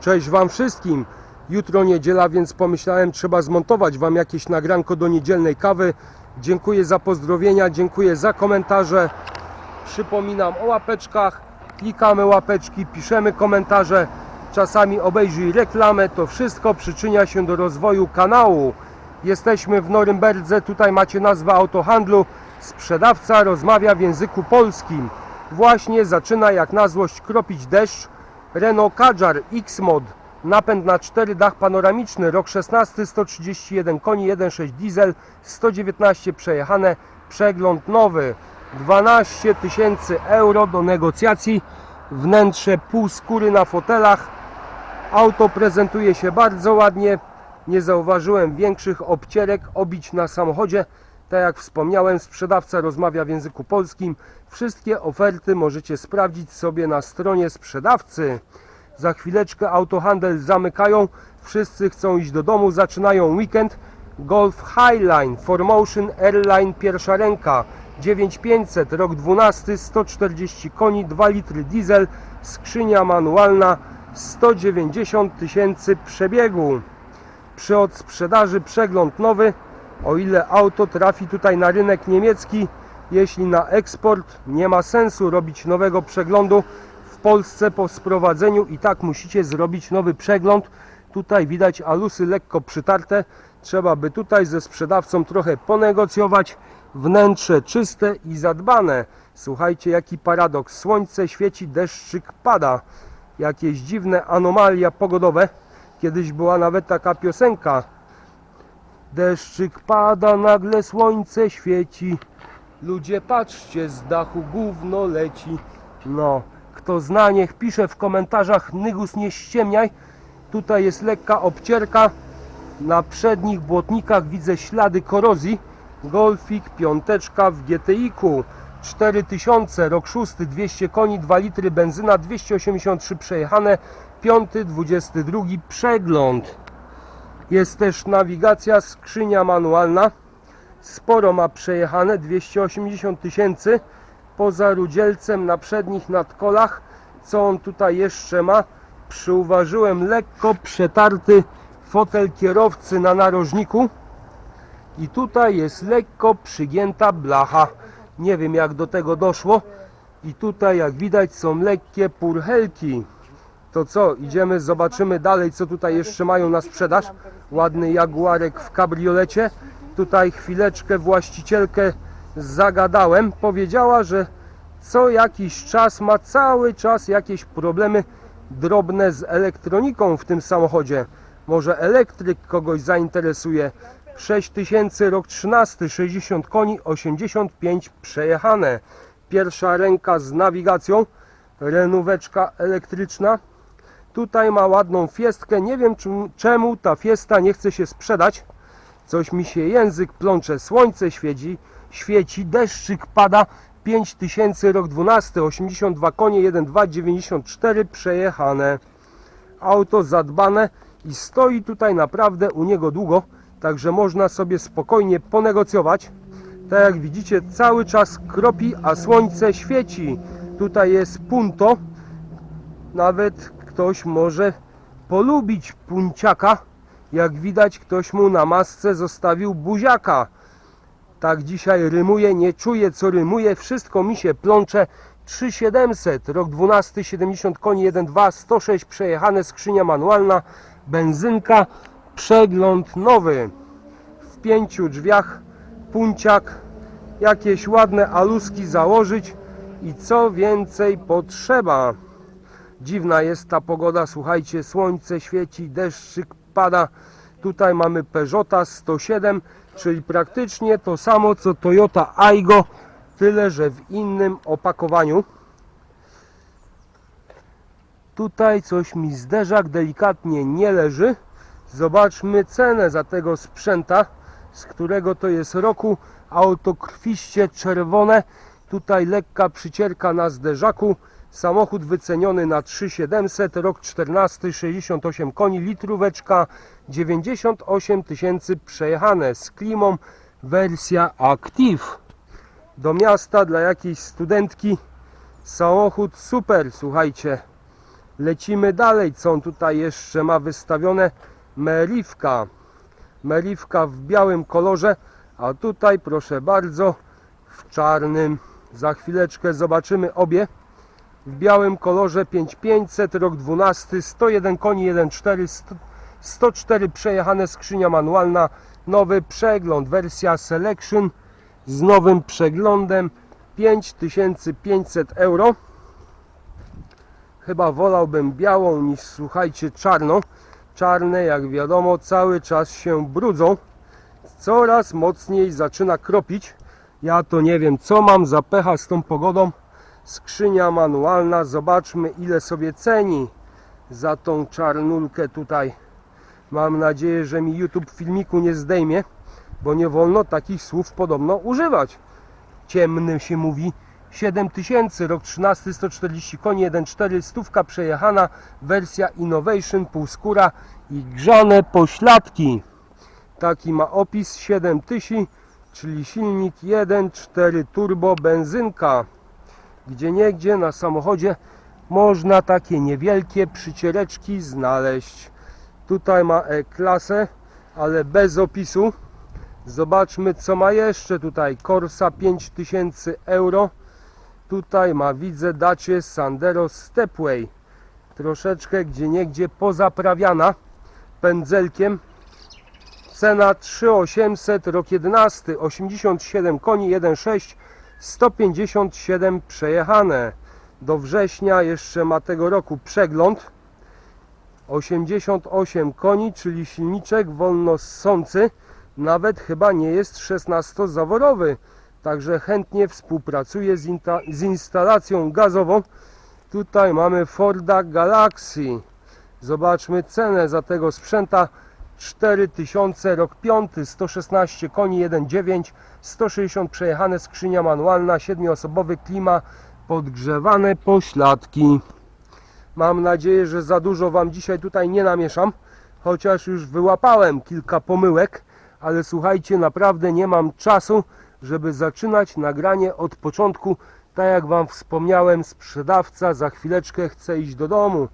Cześć Wam wszystkim. Jutro niedziela, więc pomyślałem, trzeba zmontować Wam jakieś nagranko do niedzielnej kawy. Dziękuję za pozdrowienia, dziękuję za komentarze. Przypominam o łapeczkach. Klikamy łapeczki, piszemy komentarze. Czasami obejrzyj reklamę. To wszystko przyczynia się do rozwoju kanału. Jesteśmy w Norymberdze. Tutaj macie nazwę autohandlu. Sprzedawca rozmawia w języku polskim. Właśnie zaczyna jak na złość kropić deszcz. Renault Kadjar X-Mod. Napęd na 4, dach panoramiczny, rok 16, 131 koni, 1.6 diesel, 119 przejechane, przegląd nowy, 12 tysięcy euro do negocjacji, wnętrze pół skóry na fotelach, auto prezentuje się bardzo ładnie, nie zauważyłem większych obcierek, obić na samochodzie, tak jak wspomniałem, sprzedawca rozmawia w języku polskim, wszystkie oferty możecie sprawdzić sobie na stronie sprzedawcy. Za chwileczkę autohandel zamykają. Wszyscy chcą iść do domu. Zaczynają weekend. Golf Highline, Formotion Airline pierwsza ręka. 9500, rok 12, 140 koni, 2 litry diesel, skrzynia manualna, 190 tysięcy przebiegu. Przy odsprzedaży przegląd nowy, o ile auto trafi tutaj na rynek niemiecki, jeśli na eksport nie ma sensu robić nowego przeglądu, w Polsce po sprowadzeniu i tak musicie zrobić nowy przegląd. Tutaj widać alusy lekko przytarte. Trzeba by tutaj ze sprzedawcą trochę ponegocjować. Wnętrze czyste i zadbane. Słuchajcie, jaki paradoks. Słońce świeci, deszczyk pada. Jakieś dziwne anomalia pogodowe. Kiedyś była nawet taka piosenka. Deszczyk pada, nagle słońce świeci. Ludzie patrzcie, z dachu gówno leci. No, kto zna, niech pisze w komentarzach. Nygus nie ściemniaj. Tutaj jest lekka obcierka. Na przednich błotnikach widzę ślady korozji. Golfik, piąteczka w GTI-ku. 4000, rok 6, 200 koni, 2 litry benzyna, 283 przejechane, 5, 22 przegląd. Jest też nawigacja, skrzynia manualna. Sporo ma przejechane, 280 tysięcy. Poza rudzielcem na przednich nadkolach. Co on tutaj jeszcze ma? Przyuważyłem lekko przetarty fotel kierowcy na narożniku. I tutaj jest lekko przygięta blacha. Nie wiem jak do tego doszło. I tutaj jak widać są lekkie purchelki. To co, idziemy, zobaczymy dalej, co tutaj jeszcze mają na sprzedaż. Ładny jaguarek w kabriolecie. Tutaj chwileczkę właścicielkę zagadałem. Powiedziała, że co jakiś czas ma cały czas jakieś problemy drobne z elektroniką w tym samochodzie. Może elektryk kogoś zainteresuje. 6000 rok 13, 60 koni, 85 przejechane. Pierwsza ręka z nawigacją, renóweczka elektryczna. Tutaj ma ładną fiestkę. Nie wiem czemu ta fiesta nie chce się sprzedać. Coś mi się język plącze. Słońce świeci, świeci, deszczyk pada. 5000 rok 12, 82 konie, 1,2, 94 przejechane. Auto zadbane i stoi tutaj naprawdę u niego długo, także można sobie spokojnie ponegocjować. Tak jak widzicie, cały czas kropi, a słońce świeci. Tutaj jest punto. Nawet ktoś może polubić punciaka. Jak widać, ktoś mu na masce zostawił buziaka. Tak dzisiaj rymuje, nie czuję co rymuje, wszystko mi się plącze. 3700, rok 12, 70 koni, 1.2, 106 przejechane, skrzynia manualna, benzynka, przegląd nowy. W pięciu drzwiach punciak, jakieś ładne aluski założyć i co więcej potrzeba. Dziwna jest ta pogoda, słuchajcie, słońce świeci, deszczyk pada. Tutaj mamy Peugeota 107, czyli praktycznie to samo co Toyota Aygo, tyle że w innym opakowaniu. Tutaj coś mi zderzak delikatnie nie leży. Zobaczmy cenę za tego sprzęta, z którego to jest roku. Auto krwiście czerwone. Tutaj lekka przycierka na zderzaku. Samochód wyceniony na 3700, rok 14, 68 koni, litróweczka, 98 tysięcy przejechane z klimą, wersja Active. Do miasta dla jakiejś studentki samochód super, słuchajcie. Lecimy dalej, co on tutaj jeszcze ma wystawione? Meriwka. Meriwka w białym kolorze, a tutaj proszę bardzo w czarnym. Za chwileczkę zobaczymy obie. W białym kolorze 5500, rok 12, 101 koni, 1.4, 100 104 przejechane, skrzynia manualna, nowy przegląd, wersja Selection z nowym przeglądem 5500 euro. Chyba wolałbym białą niż słuchajcie czarną. Czarne jak wiadomo cały czas się brudzą. Coraz mocniej zaczyna kropić. Ja to nie wiem co mam za pecha z tą pogodą. Skrzynia manualna, zobaczmy ile sobie ceni za tą czarnulkę tutaj. Mam nadzieję, że mi YouTube filmiku nie zdejmie, bo nie wolno takich słów podobno używać. Ciemny się mówi 7000, rok 13, 140 koni, 1.4, stówka przejechana, wersja Innovation, półskóra i grzane pośladki. Taki ma opis 7000, czyli silnik 1.4 turbo benzynka. Gdzie niegdzie na samochodzie można takie niewielkie przyciereczki znaleźć. Tutaj ma E-klasę, ale bez opisu. Zobaczmy co ma jeszcze tutaj. Corsa 5000 euro. Tutaj ma widzę dacie Sandero Stepway. Troszeczkę gdzie niegdzie pozaprawiana pędzelkiem. Cena 3800, rok 11, 87 koni, 1.6, 157 przejechane. Do września jeszcze ma tego roku przegląd. 88 koni, czyli silniczek wolno ssący, nawet chyba nie jest 16-zaworowy. Także chętnie współpracuje z, z instalacją gazową. Tutaj mamy Forda Galaxy. Zobaczmy cenę za tego sprzęta. 4000, rok 5, 116 koni, 1.9, 160 przejechane, skrzynia manualna, 7-osobowy klima, podgrzewane pośladki. Mam nadzieję, że za dużo Wam dzisiaj tutaj nie namieszam, chociaż już wyłapałem kilka pomyłek, ale słuchajcie, naprawdę nie mam czasu, żeby zaczynać nagranie od początku. Tak jak Wam wspomniałem, sprzedawca za chwileczkę chce iść do domu.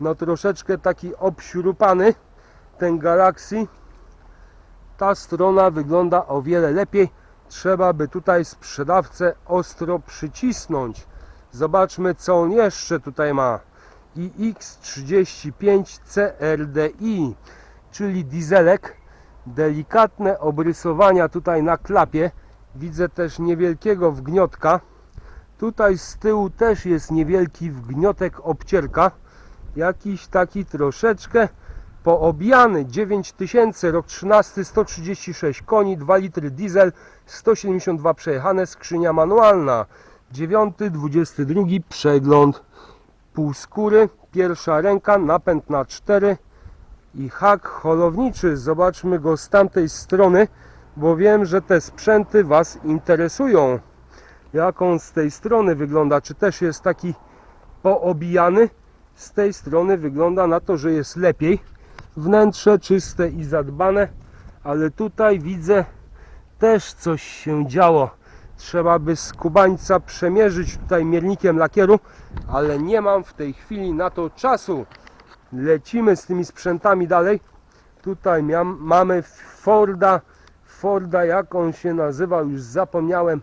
No troszeczkę taki obsiurupany ten Galaxy. Ta strona wygląda o wiele lepiej. Trzeba by tutaj sprzedawcę ostro przycisnąć. Zobaczmy co on jeszcze tutaj ma. iX35 CRDI, czyli dieselek. Delikatne obrysowania tutaj na klapie. Widzę też niewielkiego wgniotka. Tutaj z tyłu też jest niewielki wgniotek obcierka. Jakiś taki troszeczkę poobijany. 9000, rok 13, 136 koni, 2 litry diesel, 172 przejechane, skrzynia manualna. 9, 22 przegląd półskóry, pierwsza ręka, napęd na 4 i hak holowniczy. Zobaczmy go z tamtej strony, bo wiem, że te sprzęty Was interesują. Jak on z tej strony wygląda? Czy też jest taki poobijany? Z tej strony wygląda na to, że jest lepiej. Wnętrze czyste i zadbane, ale tutaj widzę też coś się działo. Trzeba by z kubańca przemierzyć tutaj miernikiem lakieru, ale nie mam w tej chwili na to czasu. Lecimy z tymi sprzętami dalej. Tutaj mamy Forda, Forda jak on się nazywa, już zapomniałem.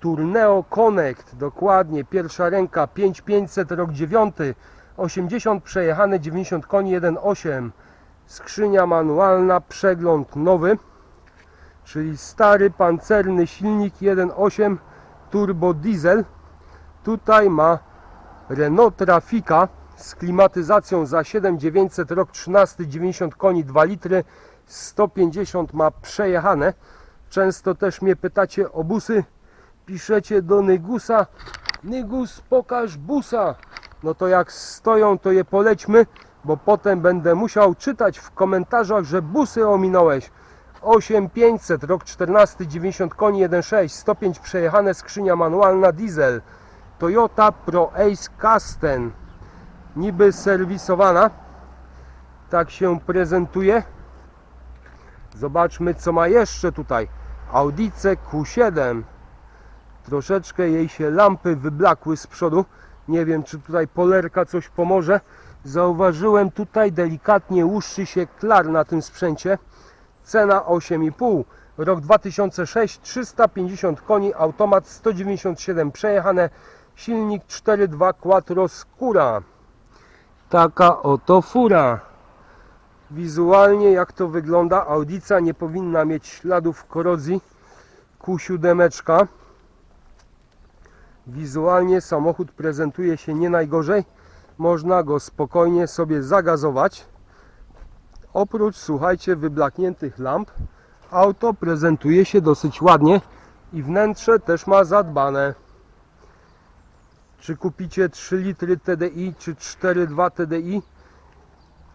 Tourneo Connect, dokładnie, pierwsza ręka, 5500, rok 9, 80 przejechane, 90 koni, 1.8. Skrzynia manualna, przegląd nowy, czyli stary pancerny silnik 1.8 turbo diesel. Tutaj ma Renault Trafica z klimatyzacją za 7900, rok 13, 90 koni, 2 litry, 150 ma przejechane. Często też mnie pytacie o busy, piszecie do Nygusa, Nygus pokaż busa. No to jak stoją, to je polećmy, bo potem będę musiał czytać w komentarzach, że busy ominąłeś. 8500, rok 14, 90 koni, 1.6, 105 przejechane, skrzynia manualna, diesel. Toyota Pro Ace Casten. Niby serwisowana. Tak się prezentuje. Zobaczmy co ma jeszcze tutaj. Audice Q7. Troszeczkę jej się lampy wyblakły z przodu. Nie wiem, czy tutaj polerka coś pomoże. Zauważyłem tutaj delikatnie łuszczy się klar na tym sprzęcie. Cena 8,5. Rok 2006, 350 koni, automat 197 przejechane, silnik 4.2 Quattro Skóra. Taka oto fura. Wizualnie jak to wygląda, audica nie powinna mieć śladów korozji. Q7. Wizualnie samochód prezentuje się nie najgorzej. Można go spokojnie sobie zagazować. Oprócz, słuchajcie, wyblakniętych lamp, auto prezentuje się dosyć ładnie i wnętrze też ma zadbane. Czy kupicie 3 litry TDI czy 4,2 TDI?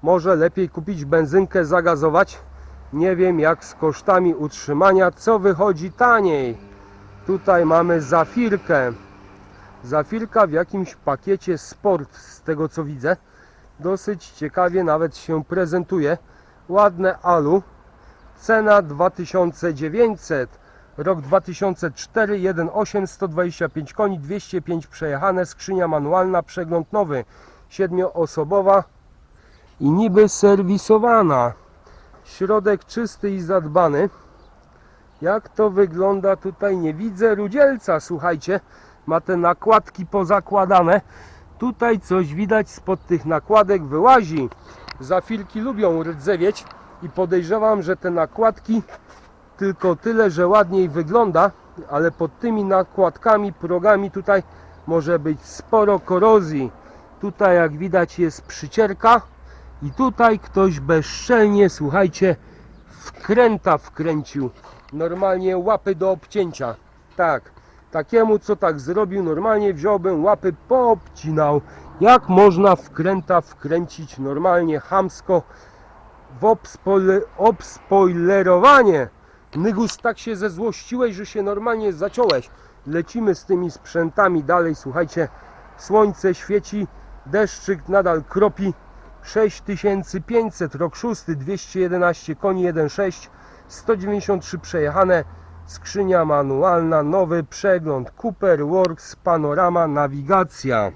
Może lepiej kupić benzynkę, zagazować. Nie wiem jak z kosztami utrzymania, co wychodzi taniej. Tutaj mamy Zafirkę. Zafirka w jakimś pakiecie sport, z tego co widzę. Dosyć ciekawie nawet się prezentuje. Ładne alu. Cena 2900. Rok 2004, 1.8, 125 koni, 205 przejechane, skrzynia manualna, przegląd nowy, siedmioosobowa i niby serwisowana. Środek czysty i zadbany. Jak to wygląda tutaj? Nie widzę rudzielca, słuchajcie. Ma te nakładki pozakładane. Tutaj coś widać spod tych nakładek wyłazi. Zafirki lubią rdzewieć i podejrzewam, że te nakładki tylko tyle, że ładniej wygląda, ale pod tymi nakładkami, progami tutaj może być sporo korozji. Tutaj jak widać jest przycierka i tutaj ktoś bezczelnie, słuchajcie, wkręta wkręcił. Normalnie łapy do obcięcia. Tak, takiemu co tak zrobił, normalnie wziąłbym łapy poobcinał. Jak można wkręta wkręcić normalnie hamsko w obspoile- obspoilerowanie? Nygus, tak się zezłościłeś, że się normalnie zaciąłeś. Lecimy z tymi sprzętami dalej, słuchajcie. Słońce świeci, deszczyk nadal kropi. 6500, rok 6, 211 koni, 1.6, 193 przejechane, skrzynia manualna, nowy przegląd, Cooper Works, panorama, nawigacja.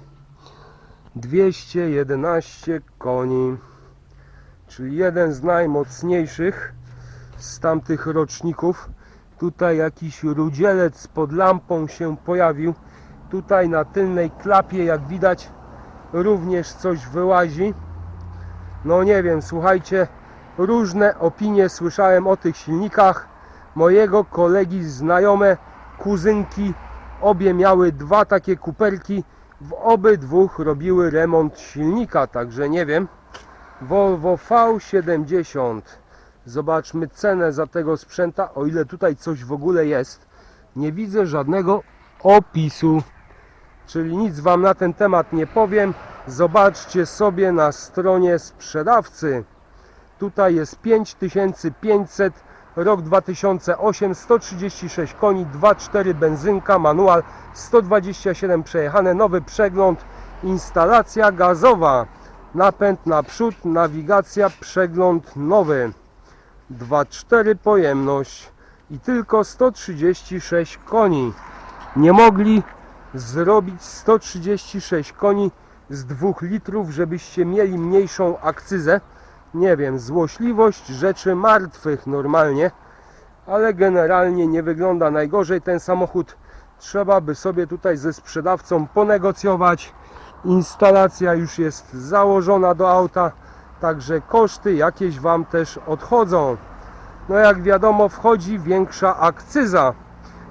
211 koni, czyli jeden z najmocniejszych z tamtych roczników. Tutaj jakiś rudzielec pod lampą się pojawił. Tutaj na tylnej klapie, jak widać, również coś wyłazi. No nie wiem, słuchajcie, różne opinie słyszałem o tych silnikach. Mojego kolegi znajome kuzynki obie miały dwa takie kuperki. W obydwóch robiły remont silnika, także nie wiem. Volvo V70. Zobaczmy cenę za tego sprzęta, o ile tutaj coś w ogóle jest. Nie widzę żadnego opisu, czyli nic Wam na ten temat nie powiem. Zobaczcie sobie na stronie sprzedawcy. Tutaj jest 5500, rok 2008, 136 koni, 2.4 benzynka, manual, 127 przejechane, nowy przegląd, instalacja gazowa, napęd naprzód, nawigacja, przegląd nowy. 2,4 pojemność i tylko 136 koni. Nie mogli zrobić 136 koni z 2 litrów, żebyście mieli mniejszą akcyzę. Nie wiem, złośliwość rzeczy martwych normalnie, ale generalnie nie wygląda najgorzej ten samochód. Trzeba by sobie tutaj ze sprzedawcą ponegocjować. Instalacja już jest założona do auta. Także koszty jakieś Wam też odchodzą. No jak wiadomo wchodzi większa akcyza.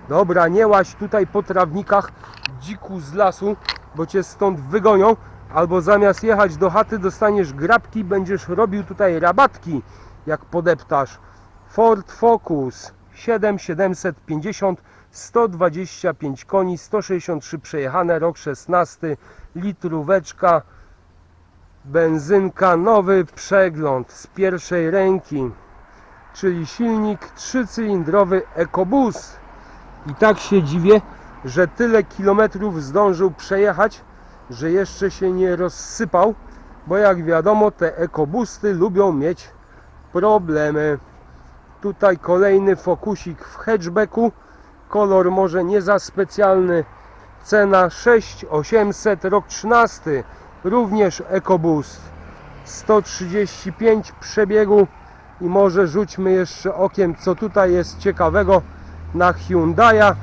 Dobra, nie łaź tutaj po trawnikach dziku z lasu, bo Cię stąd wygonią. Albo zamiast jechać do chaty dostaniesz grabki, będziesz robił tutaj rabatki, jak podeptasz. Ford Focus 7750 125 koni, 163 przejechane, rok 16, litróweczka, benzynka, nowy przegląd z pierwszej ręki, czyli silnik trzycylindrowy EcoBoost. I tak się dziwię, że tyle kilometrów zdążył przejechać, że jeszcze się nie rozsypał, bo jak wiadomo te EcoBoosty lubią mieć problemy. Tutaj kolejny fokusik w hatchbacku, kolor może nie za specjalny, Cena 6800, rok 13, również EcoBoost. 135 przebiegu i może rzućmy jeszcze okiem, co tutaj jest ciekawego na Hyundai'a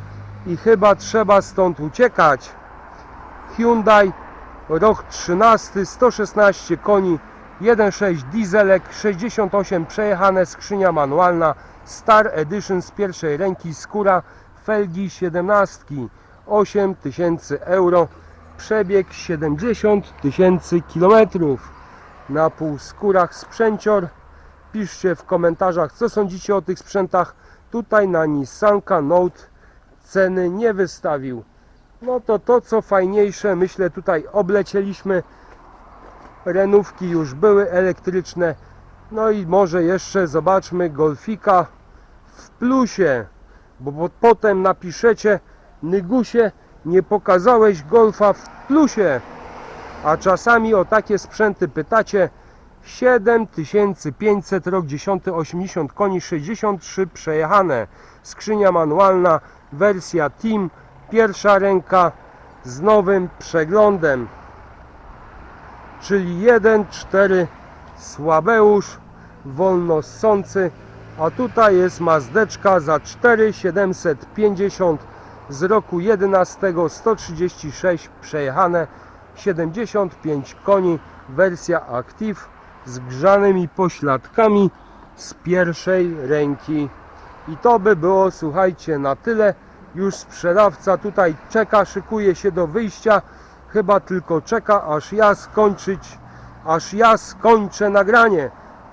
i chyba trzeba stąd uciekać. Hyundai, rok 13, 116 koni, 1.6 dieselek, 68 przejechane, skrzynia manualna, Star Edition z pierwszej ręki, skóra, felgi 17, 8000 euro, przebieg 70 tysięcy kilometrów. Na półskórach sprzęcior. Piszcie w komentarzach, co sądzicie o tych sprzętach. Tutaj na Nissanka Note ceny nie wystawił. No to to co fajniejsze, myślę tutaj oblecieliśmy. Renówki już były elektryczne. No i może jeszcze zobaczmy Golfika w plusie, bo po- potem napiszecie Nygusie, nie pokazałeś Golfa w plusie. A czasami o takie sprzęty pytacie 7500 rok 10 80 koni 63 przejechane skrzynia manualna wersja Team pierwsza ręka z nowym przeglądem czyli 1.4 Słabeusz wolno ssący a tutaj jest Mazdeczka za 4,750 z roku 11 136 przejechane 75 koni wersja Active z grzanymi pośladkami z pierwszej ręki. I to by było słuchajcie na tyle już sprzedawca tutaj czeka szykuje się do wyjścia. Chyba tylko czeka aż ja skończyć aż ja skończę nagranie.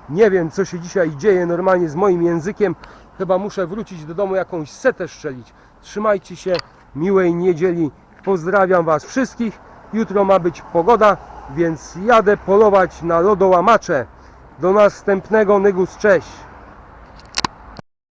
Nie wiem co się dzisiaj dzieje normalnie z moim językiem. Chyba muszę wrócić do domu jakąś setę strzelić. Trzymajcie się miłej niedzieli. Pozdrawiam was wszystkich. Jutro ma być pogoda więc jadę polować na lodołamacze. Do następnego Nygus cześć